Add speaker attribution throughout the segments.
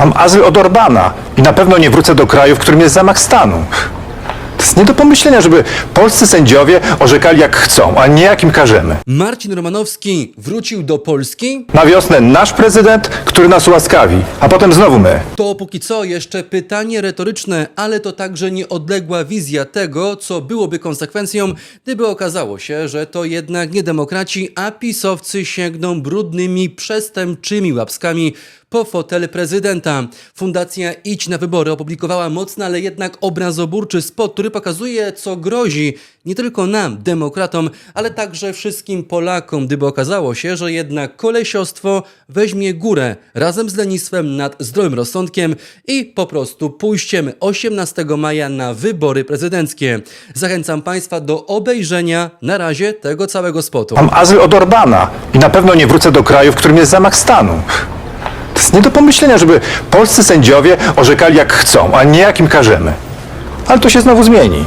Speaker 1: Mam azyl od Orbana i na pewno nie wrócę do kraju, w którym jest zamach stanu. To jest nie do pomyślenia, żeby polscy sędziowie orzekali jak chcą, a nie jak im każemy.
Speaker 2: Marcin Romanowski wrócił do Polski?
Speaker 1: Na wiosnę nasz prezydent, który nas ułaskawi, a potem znowu my.
Speaker 2: To póki co jeszcze pytanie retoryczne, ale to także nieodległa wizja tego, co byłoby konsekwencją, gdyby okazało się, że to jednak nie demokraci, a pisowcy sięgną brudnymi, przestępczymi łapskami po fotel prezydenta. Fundacja Idź na wybory opublikowała mocny, ale jednak obrazoburczy spot, który pokazuje, co grozi nie tylko nam, demokratom, ale także wszystkim Polakom, gdyby okazało się, że jednak kolesiostwo weźmie górę razem z lenistwem nad zdrowym rozsądkiem i po prostu pójściemy 18 maja na wybory prezydenckie. Zachęcam Państwa do obejrzenia na razie tego całego spotu.
Speaker 1: Mam azyl od Orbana i na pewno nie wrócę do kraju, w którym jest zamach stanu. Jest nie do pomyślenia, żeby polscy sędziowie orzekali jak chcą, a nie jak im każemy. Ale to się znowu zmieni.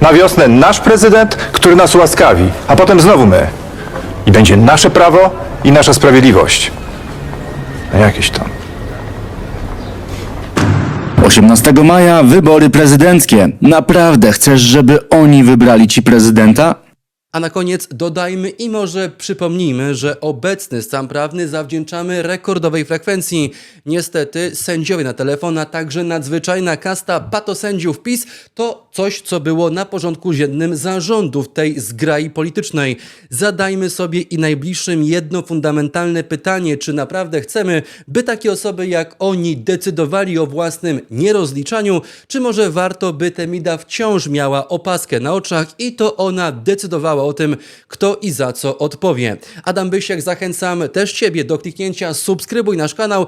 Speaker 1: Na wiosnę nasz prezydent, który nas ułaskawi, a potem znowu my. I będzie nasze prawo i nasza sprawiedliwość. A jakieś tam.
Speaker 3: 18 maja wybory prezydenckie. Naprawdę chcesz, żeby oni wybrali ci prezydenta?
Speaker 2: A na koniec dodajmy i może przypomnijmy, że obecny stan prawny zawdzięczamy rekordowej frekwencji. Niestety sędziowie na telefon, a także nadzwyczajna kasta patosędziów PiS to coś, co było na porządku dziennym zarządów tej zgrai politycznej. Zadajmy sobie i najbliższym jedno fundamentalne pytanie, czy naprawdę chcemy, by takie osoby jak oni decydowali o własnym nierozliczaniu, czy może warto, by Temida wciąż miała opaskę na oczach i to ona decydowała o tym, kto i za co odpowie. Adam Bysiek, zachęcam też Ciebie do kliknięcia subskrybuj nasz kanał,